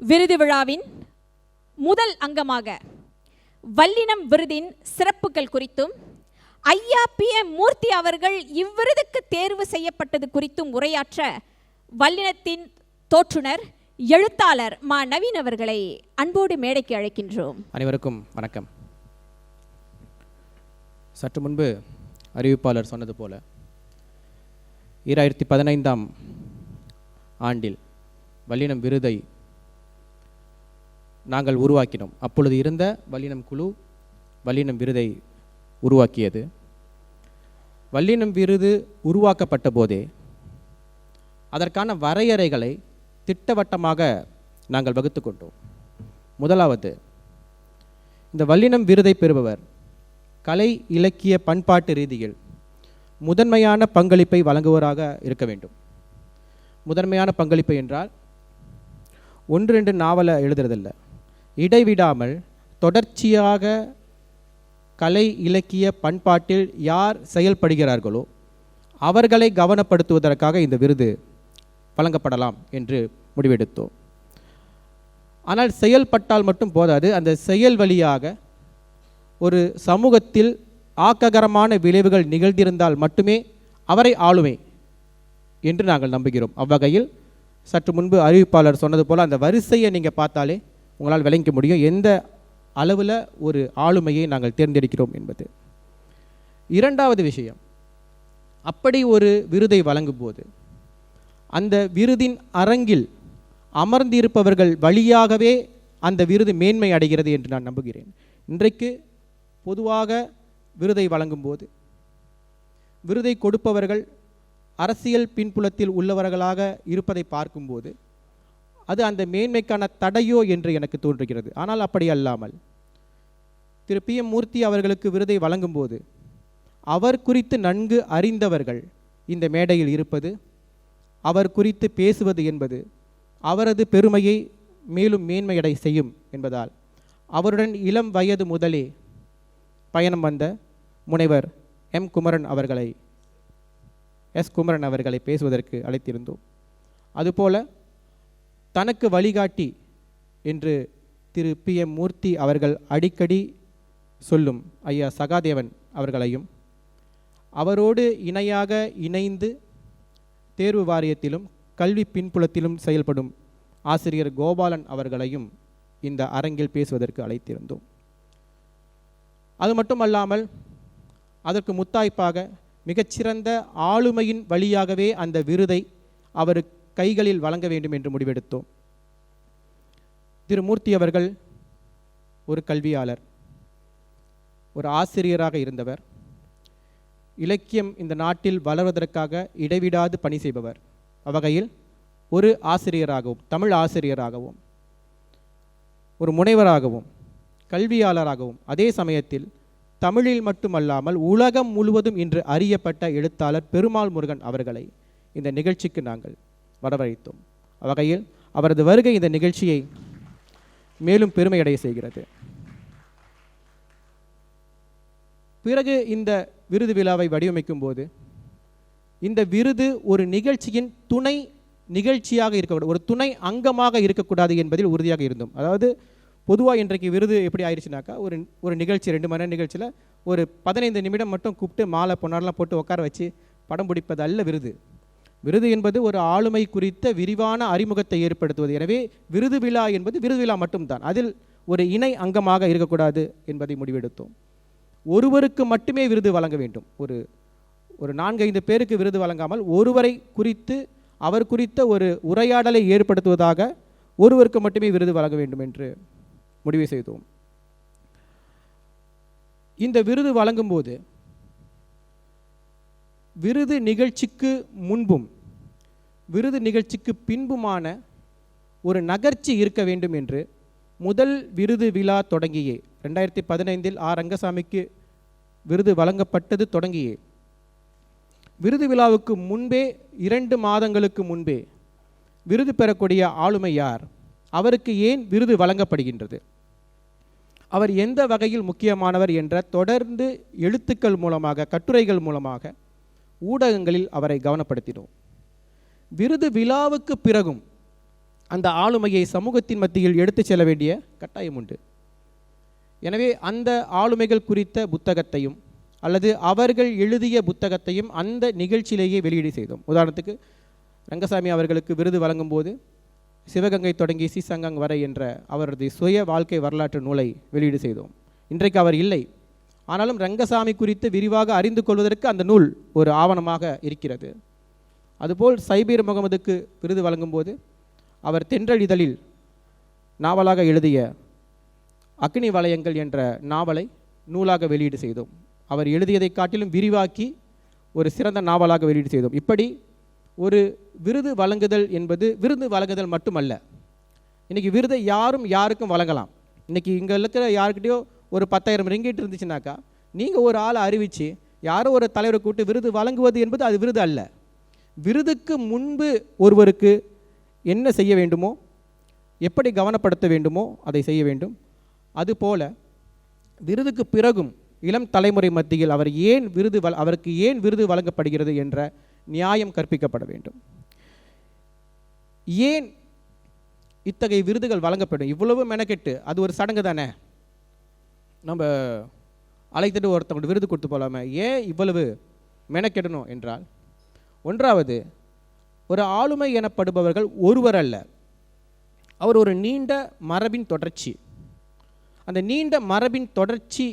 விருது விழாவின் முதல் அங்கமாக வல்லினம் விருதின் சிறப்புகள் குறித்தும் ஐயா பி எம் மூர்த்தி அவர்கள் இவ்விருதுக்கு தேர்வு செய்யப்பட்டது குறித்தும் உரையாற்ற வல்லினத்தின் தோற்றுனர் எழுத்தாளர் மா நவீன் அவர்களை அன்போடு மேடைக்கு அழைக்கின்றோம். அனைவருக்கும் வணக்கம். சற்று முன்பு அறிவிப்பாளர் சொன்னது போல ஈராயிரத்தி பதினைந்தாம் ஆண்டில் வல்லினம் விருதை நாங்கள் உருவாக்கினோம். அப்பொழுது இருந்த வல்லினம் குழு வல்லினம் விருதை உருவாக்கியது. வல்லினம் விருது உருவாக்கப்பட்ட போதே அதற்கான வரையறைகளை திட்டவட்டமாக நாங்கள் வகுத்து கொண்டோம். முதலாவது இந்த வல்லினம் விருதை பெறுபவர் கலை இலக்கிய பண்பாட்டு ரீதியில் முதன்மையான பங்களிப்பை வழங்குவராக இருக்க வேண்டும். முதன்மையான பங்களிப்பு என்றால் ஒன்று ரெண்டு நாவலை எழுதுறதில்ல. இடைவிடாமல் தொடர்ச்சியாக கலை இலக்கிய பண்பாட்டில் யார் செயல்படுகிறார்களோ அவர்களை கவனப்படுத்துவதற்காக இந்த விருது வழங்கப்படலாம் என்று முடிவெடுத்தோம். ஆனால் செயல்பட்டால் மட்டும் போதாது அந்த செயல் வழியாக ஒரு சமூகத்தில் ஆக்ககரமான விளைவுகள் நிகழ்ந்திருந்தால் மட்டுமே அவரை ஆளுமை என்று நாங்கள் நம்புகிறோம். அவ்வகையில் சற்று முன்பு அறிவிப்பாளர் சொன்னது போல் அந்த வரிசையை நீங்கள் பார்த்தாலே உங்களால் விளங்கிக்க முடியும். எந்த அளவில் ஒரு ஆளுமையை நாங்கள் தேர்ந்தெடுக்கிறோம் என்பது. இரண்டாவது விஷயம். அப்படி ஒரு விருதை வழங்கும்போது அந்த விருதின் அரங்கில் அமர்ந்திருப்பவர்கள் வழியாகவே அந்த விருது மேன்மை அடைகிறது என்று நான் நம்புகிறேன். இன்றைக்கு பொதுவாக விருதை வழங்கும்போது விருதை கொடுப்பவர்கள் அரசியல் பின்புலத்தில் உள்ளவர்களாக இருப்பதை பார்க்கும்போது அது அந்த மேன்மைக்கான தடையோ என்று எனக்கு தோன்றுகிறது. ஆனால் அப்படி அல்லாமல் திரு பி எம் மூர்த்தி அவர்களுக்கு விருதை வழங்கும்போது அவர் குறித்து நன்கு அறிந்தவர்கள் இந்த மேடையில் இருப்பது அவர் குறித்து பேசுவது என்பது அவரது பெருமையை மேலும் மேன்மையடை செய்யும் என்பதால் அவருடன் இளம் வயது முதலே பயணம் வந்த முனைவர் எம் குமரன் அவர்களை எஸ் குமரன் அவர்களை பேசுவதற்கு அழைத்திருந்தோம். அதுபோல தனக்கு வழிகாட்டி என்று திரு பி எம் மூர்த்தி அவர்கள் அடிக்கடி சொல்லும். ஐயா சகாதேவன் அவர்களையும். அவரோடு இணையாக இணைந்து தேர்வு வாரியத்திலும் கல்வி பின்புலத்திலும் செயல்படும் ஆசிரியர் கோபாலன் அவர்களையும் இந்த அரங்கில் பேசுவதற்கு அழைத்திருந்தோம். அது மட்டுமல்லாமல் அதற்கு முத்தாய்ப்பாக மிகச்சிறந்த ஆளுமையின் வழியாகவே அந்த விருதை அவருக்கு கைகளில் வழங்க வேண்டும் என்று முடிவெடுத்தோம். திரு மூர்த்தி அவர்கள் ஒரு கல்வியாளர் ஒரு ஆசிரியராக இருந்தவர். இலக்கியம் இந்த நாட்டில் வளர்வதற்காக இடைவிடாது பணி செய்பவர். அவ்வகையில் ஒரு ஆசிரியராகவும் தமிழ் ஆசிரியராகவும் ஒரு முனைவராகவும் கல்வியாளராகவும் அதே சமயத்தில் தமிழில் மட்டுமல்லாமல் உலகம் முழுவதும் இன்று அறியப்பட்ட எழுத்தாளர் பெருமாள் முருகன் அவர்களை இந்த நிகழ்ச்சிக்கு நாங்கள் வரவழைத்தோம். வகையில் அவரது வருகை இந்த நிகழ்ச்சியை மேலும் பெருமையடைய செய்கிறது. பிறகு இந்த விருது விழாவை வடிவமைக்கும் போது இந்த விருது ஒரு நிகழ்ச்சியின் துணை நிகழ்ச்சியாக இருக்கக்கூடாது ஒரு துணை அங்கமாக இருக்கக்கூடாது என்பதில் உறுதியாக இருந்தோம். அதாவது பொதுவாக இன்றைக்கு விருது எப்படி ஆயிடுச்சுனாக்கா ஒரு ஒரு நிகழ்ச்சி ரெண்டு மணி நேரம் நிகழ்ச்சியில் ஒரு பதினைந்து நிமிடம் மட்டும் கூப்பிட்டு மாலை பொன்னாரெலாம் போட்டு உட்கார வச்சு படம் பிடிப்பது அல்ல விருது. விருது என்பது ஒரு ஆளுமை குறித்த விரிவான அறிமுகத்தை ஏற்படுத்துவது. எனவே விருது விழா என்பது விருது விழா மட்டும்தான். அதில் ஒரு இணை அங்கமாக இருக்கக்கூடாது என்பதை முடிவெடுத்தோம். ஒருவருக்கு மட்டுமே விருது வழங்க வேண்டும். ஒரு ஒரு நான்கைந்து பேருக்கு விருது வழங்காமல் ஒருவரை குறித்து அவர் குறித்த ஒரு உரையாடலை ஏற்படுத்துவதாக ஒருவருக்கு மட்டுமே விருது வழங்க வேண்டும் என்று முடிவு செய்தோம். இந்த விருது வழங்கும்போது விருது நிகழ்ச்சிக்கு முன்பும் விருது நிகழ்ச்சிக்கு பின்புமான ஒரு நகர்ச்சி இருக்க வேண்டும் என்று முதல் விருது விழா தொடங்கியே. ரெண்டாயிரத்தி பதினைந்தில் ஆர். ரங்கசாமிக்கு விருது வழங்கப்பட்டது தொடங்கியே. விருது விழாவுக்கு முன்பே இரண்டு மாதங்களுக்கு முன்பே விருது பெறக்கூடிய ஆளுமை யார்? அவருக்கு ஏன் விருது வழங்கப்படுகின்றது? அவர் எந்த வகையில் முக்கியமானவர் என்ற தொடர்ந்து எழுத்துக்கள் மூலமாக கட்டுரைகள் மூலமாக ஊடகங்களில் அவரை கவனப்படுத்தினோம். விருது விழாவுக்கு பிறகும் அந்த ஆளுமையை சமூகத்தின் மத்தியில் எடுத்துச் செல்ல வேண்டிய கட்டாயம் உண்டு. எனவே அந்த ஆளுமைகள் குறித்த புத்தகத்தையும் அல்லது அவர்கள் எழுதிய புத்தகத்தையும் அந்த நிகழ்ச்சியிலேயே வெளியீடு செய்தோம். உதாரணத்துக்கு ரங்கசாமி அவர்களுக்கு விருது வழங்கும் போது சிவகங்கை தொடங்கி சீசங்கம் வரை என்ற அவரது சுய வாழ்க்கை வரலாற்று நூலை வெளியீடு செய்தோம். இன்றைக்கு அவர் இல்லை. ஆனாலும் ரங்கசாமி குறித்து விரிவாக அறிந்து கொள்வதற்கு அந்த நூல் ஒரு ஆவணமாக இருக்கிறது. அதுபோல் சைபீர் முகமதுக்கு விருது வழங்கும்போது அவர் தென்றழிதழில் நாவலாக எழுதிய அக்னி வளையங்கள் என்ற நாவலை நூலாக வெளியீடு செய்தோம். அவர் எழுதியதை காட்டிலும் விரிவாக்கி ஒரு சிறந்த நாவலாக வெளியீடு செய்தோம். இப்படி ஒரு விருது வழங்குதல் என்பது விருது வழங்குதல் மட்டுமல்ல. இன்றைக்கி விருதை யாரும் யாருக்கும் வழங்கலாம். இன்றைக்கி இங்கே இருக்கிற யாருக்கிட்டேயோ ஒரு பத்தாயிரம் ரிங்கிட்டு இருந்துச்சுனாக்கா நீங்கள் ஒரு ஆளை அறிவித்து யாரோ ஒரு தலைவரை கூட்டு விருது வழங்குவது என்பது அது விருது அல்ல. விருதுக்கு முன்பு ஒருவருக்கு என்ன செய்ய வேண்டுமோ எப்படி கவனப்படுத்த வேண்டுமோ அதை செய்ய வேண்டும். அதுபோல விருதுக்கு பிறகும் இளம் தலைமுறை மத்தியில் அவர் ஏன் விருது அவருக்கு ஏன் விருது வழங்கப்படுகிறது என்ற நியாயம் கற்பிக்கப்பட வேண்டும். ஏன் இத்தகைய விருதுகள் வழங்கப்படும்? இவ்வளவு மெனக்கெட்டு அது ஒரு சடங்கு தானே? நம்ம அழைத்துட்டு ஒருத்தவங்க விருது கொடுத்து போகலாமே ஏன் இவ்வளவு மெனக்கெடணும் என்றால் ஒன்றாவது ஒரு ஆளுமை எனப்படுபவர்கள் ஒருவர் அல்ல. அவர் ஒரு நீண்ட மரபின் தொடர்ச்சி. அந்த நீண்ட மரபின் தொடர்ச்சி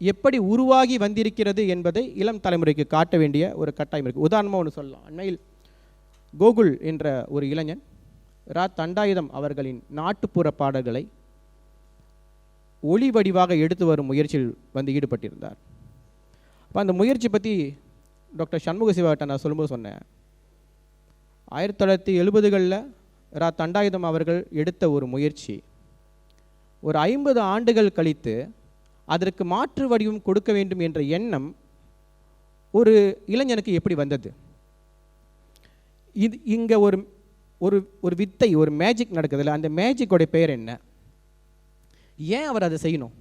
எப்படி உருவாகி வந்திருக்கிறது என்பதை இளம் தலைமுறைக்கு காட்ட வேண்டிய ஒரு கட்டாயம் இருக்குது உதாரணமாக ஒன்று சொல்லலாம். அண்மையில் கோகுல் என்ற ஒரு இளைஞன் ரா தண்டாயுதம் அவர்களின் நாட்டுப்புற பாடல்களை ஒளி வடிவாக எடுத்து வரும் முயற்சியில் வந்து ஈடுபட்டிருந்தார். அப்போ அந்த முயற்சி பற்றி டாக்டர் சண்முக சிவாட்ட நான் சொல்லும்போது சொன்னேன். ஆயிரத்தி தொள்ளாயிரத்தி எழுபதுகளில் ரா தண்டாயுதம் அவர்கள் எடுத்த ஒரு முயற்சி. ஒரு ஐம்பது ஆண்டுகள் கழித்து அதற்கு மாற்று வடிவம் கொடுக்க வேண்டும் என்ற எண்ணம் ஒரு இளைஞனுக்கு எப்படி வந்தது? இது இங்கே ஒரு ஒரு ஒரு வித்தை ஒரு மேஜிக் நடக்குதுல்ல அந்த மேஜிக்கோடைய பெயர் என்ன? ஏன் அவர் அதை செய்யணும்?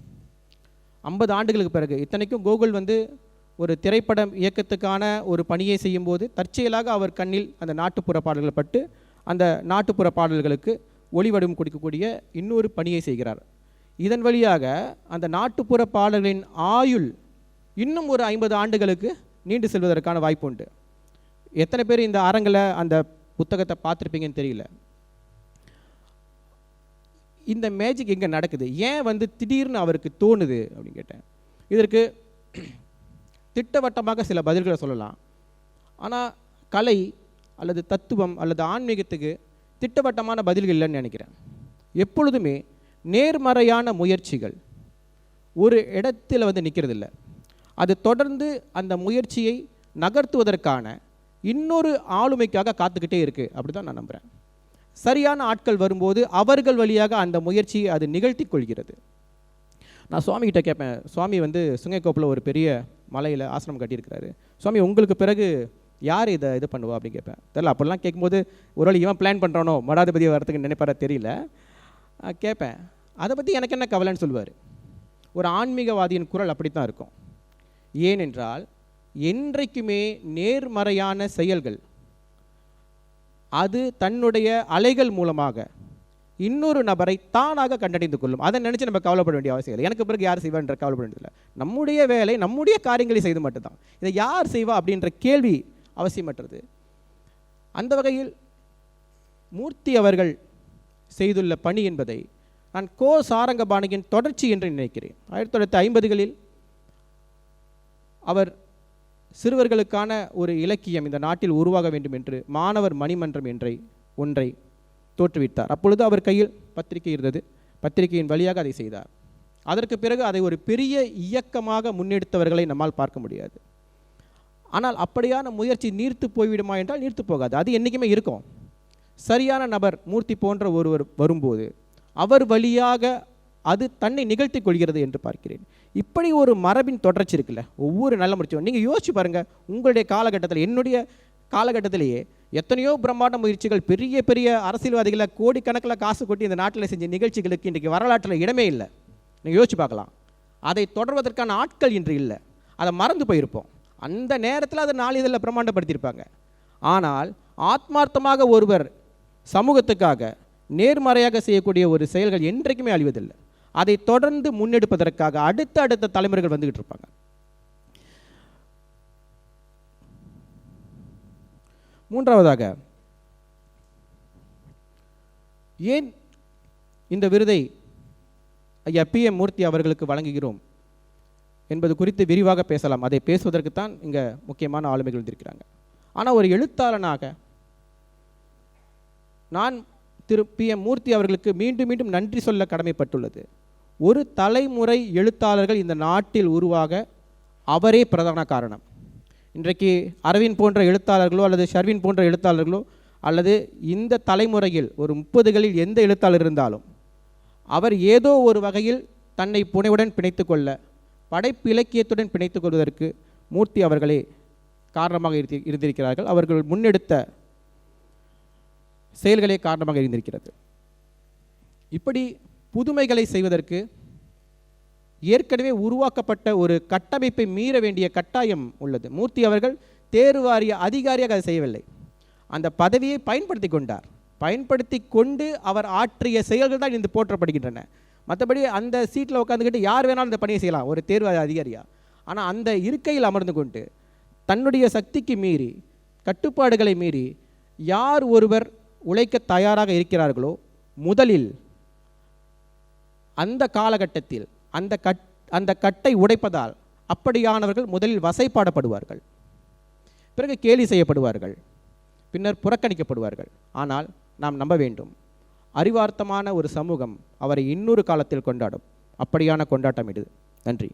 ஐம்பது ஆண்டுகளுக்கு பிறகு இத்தனைக்கும் கூகுள் வந்து ஒரு திரைப்படம் இயக்கத்துக்கான ஒரு பணியை செய்யும்போது தற்செயலாக அவர் கண்ணில் அந்த நாட்டுப்புற பாடல்கள் பட்டு அந்த நாட்டுப்புற பாடல்களுக்கு ஒளிவடிவம் கொடுக்கக்கூடிய இன்னொரு பணியை செய்கிறார். இதன் வழியாக அந்த நாட்டுப்புற பாடல்களின் ஆயுள் இன்னும் ஒரு ஐம்பது ஆண்டுகளுக்கு நீண்டு செல்வதற்கான வாய்ப்பு உண்டு. எத்தனை பேர் இந்த அரங்கில் அந்த புத்தகத்தை பார்த்துருப்பீங்கன்னு தெரியல. இந்த மேஜிக் எங்கே நடக்குது? ஏன் வந்து திடீர்னு அவருக்கு தோணுது அப்படின்னு கேட்டேன். இதற்கு திட்டவட்டமாக சில பதில்களை சொல்லலாம். ஆனால் கலை அல்லது தத்துவம் அல்லது ஆன்மீகத்துக்கு திட்டவட்டமான பதில்கள் இல்லைன்னு நினைக்கிறேன். எப்பொழுதுமே நேர்மறையான முயற்சிகள் ஒரு இடத்துல வந்து நிற்கிறதில்ல அது தொடர்ந்து அந்த முயற்சியை நகர்த்துவதற்கான இன்னொரு ஆளுமைக்காக காத்துக்கிட்டே இருக்குது அப்படி தான் நான் நம்புகிறேன் சரியான ஆட்கள் வரும்போது அவர்கள் வழியாக அந்த முயற்சியை அது நிகழ்த்தி கொள்கிறது. நான் சுவாமிகிட்ட கேட்பேன். சுவாமி வந்து சுங்கைக்கோப்பில் ஒரு பெரிய மலையில் ஆசிரமம் கட்டியிருக்கிறாரு. சுவாமி உங்களுக்கு பிறகு யார் இதை இது பண்ணுவா? அப்படின்னு கேட்பேன். தெரியல அப்படிலாம் கேட்கும்போது ஒரு வேளை இவன் பிளான் பண்ணுறானோ மடாதிபதி வரத்துக்கு நினைப்பார தெரியல. கேட்பேன். அதை பற்றி எனக்கு என்ன கவலைன்னு சொல்லுவார்? ஒரு ஆன்மீகவாதியின் குரல் அப்படி தான் இருக்கும். ஏனென்றால் என்றைக்குமே நேர்மறையான செயல்கள் அது தன்னுடைய அலைகள் மூலமாக இன்னொரு நபரை தானாக கண்டறிந்து கொள்ளும். அதை நினச்சி நம்ம கவலைப்பட வேண்டிய அவசியம் இல்லை. எனக்கு பிறகு யார் செய்வான்ற கவலைப்பட வேண்டியதில்லை நம்முடைய வேலை நம்முடைய காரியங்களை செய்து மட்டும்தான். இதை யார் செய்வா அப்படின்ற கேள்வி அவசியமற்றது. அந்த வகையில் மூர்த்தி அவர்கள் செய்துள்ள பணி என்பதை நான் கோ சாரங்கபாணியின் தொடர்ச்சி என்று நினைக்கிறேன். ஆயிரத்தி தொள்ளாயிரத்தி ஐம்பதுகளில் அவர் சிறுவர்களுக்கான ஒரு இலக்கியம் இந்த நாட்டில் உருவாக வேண்டும் என்று மாணவர் மணிமன்றம் என்றை ஒன்றை தோற்றுவித்தார். அப்பொழுது அவர் கையில் பத்திரிகை இருந்தது. பத்திரிகையின் வழியாக அதை செய்தார். அதற்கு பிறகு அதை ஒரு பெரிய இயக்கமாக முன்னெடுத்தவர்களை நம்மால் பார்க்க முடியாது. ஆனால் அப்படியான முயற்சி நீர்த்து போய்விடுமா என்றால் நீர்த்து போகாது. அது என்றைக்குமே இருக்கும். சரியான நபர் மூர்த்தி போன்ற ஒருவர் வரும்போது அவர் வழியாக அது தன்னை நிகழ்த்தி கொள்கிறது என்று பார்க்கிறேன். இப்படி ஒரு மரபின் தொடர்ச்சி இருக்குல்ல ஒவ்வொரு நல்ல முயற்சியும் நீங்கள் யோசிச்சு பாருங்கள் உங்களுடைய காலகட்டத்தில் என்னுடைய காலகட்டத்திலேயே எத்தனையோ பிரம்மாண்ட முயற்சிகள் பெரிய பெரிய அரசியல்வாதிகளை கோடிக்கணக்கில் காசு கொட்டி இந்த நாட்டில் செஞ்ச நிகழ்ச்சிகளுக்கு இன்றைக்கு வரலாற்றில் இடமே இல்லை. நீங்கள் யோசிச்சு பார்க்கலாம். அதை தொடர்வதற்கான ஆட்கள் இன்று இல்லை. அதை மறந்து போயிருப்போம். அந்த நேரத்தில் அதை நாளிதழில் பிரம்மாண்டப்படுத்தியிருப்பாங்க. ஆனால் ஆத்மார்த்தமாக ஒருவர் சமூகத்துக்காக நேர்மறையாக செய்யக்கூடிய ஒரு செயல்கள் என்றைக்குமே அழிவதில்லை. அதை தொடர்ந்து முன்னெடுப்பதற்காக அடுத்த அடுத்த தலைமுறைகள் வந்துக்கிட்டு இருப்பாங்க. மூன்றாவதாக ஏன் இந்த விருதை ஐயா பி எம் மூர்த்தி அவர்களுக்கு வழங்குகிறோம் என்பது குறித்து விரிவாக பேசலாம். அதை பேசுவதற்கு தான் இங்கே முக்கியமான ஆளுமைகள் இருக்கிறாங்க ஆனால் ஒரு எழுத்தாளனாக நான் திரு பி எம் மூர்த்தி அவர்களுக்கு மீண்டும் மீண்டும் நன்றி சொல்ல கடமைப்பட்டுள்ளது. ஒரு தலைமுறை எழுத்தாளர்கள் இந்த நாட்டில் உருவாக அவரே பிரதான காரணம். இன்றைக்கு அரவிந்த் போன்ற எழுத்தாளர்களோ அல்லது ஷர்வின் போன்ற எழுத்தாளர்களோ அல்லது இந்த தலைமுறையில் ஒரு முப்பதுகளில் எந்த எழுத்தாளர் இருந்தாலும் அவர் ஏதோ ஒரு வகையில் தன்னை புனைவுடன் பிணைத்து கொள்ள படைப்பு இலக்கியத்துடன் பிணைத்து கொள்வதற்கு மூர்த்தி அவர்களே காரணமாக இருந்து இருந்திருக்கிறார்கள். அவர்கள் முன்னெடுத்த செயல்களே காரணமாக இருந்திருக்கிறது. இப்படி புதுமைகளை செய்வதற்கு ஏற்கனவே உருவாக்கப்பட்ட ஒரு கட்டமைப்பை மீற வேண்டிய கட்டாயம் உள்ளது. மூர்த்தி அவர்கள் தேர்வு வாரிய அதிகாரியாக அதை செய்யவில்லை. அந்த பதவியை பயன்படுத்தி கொண்டார். பயன்படுத்தி கொண்டு அவர் ஆற்றிய செயல்கள் தான் இன்று போற்றப்படுகின்றன. மற்றபடி அந்த சீட்டில் உட்காந்துக்கிட்டு யார் வேணாலும் இந்த பணியை செய்யலாம். ஒரு தேர்வு அதிகாரியா? ஆனால் அந்த இருக்கையில் அமர்ந்து கொண்டு தன்னுடைய சக்திக்கு மீறி கட்டுப்பாடுகளை மீறி யார் ஒருவர் உழைக்க தயாராக இருக்கிறார்களோ முதலில் அந்த காலகட்டத்தில் அந்த கட் அந்த கட்டை உடைப்பதால் அப்படியானவர்கள் முதலில் வசைப்பாடப்படுவார்கள். பிறகு கேலி செய்யப்படுவார்கள். பின்னர் புறக்கணிக்கப்படுவார்கள். ஆனால் நாம் நம்ப வேண்டும். அறிவார்த்தமான ஒரு சமூகம் அவரை இன்னொரு காலத்தில் கொண்டாடும். அப்படியான கொண்டாட்டம் இது. நன்றி.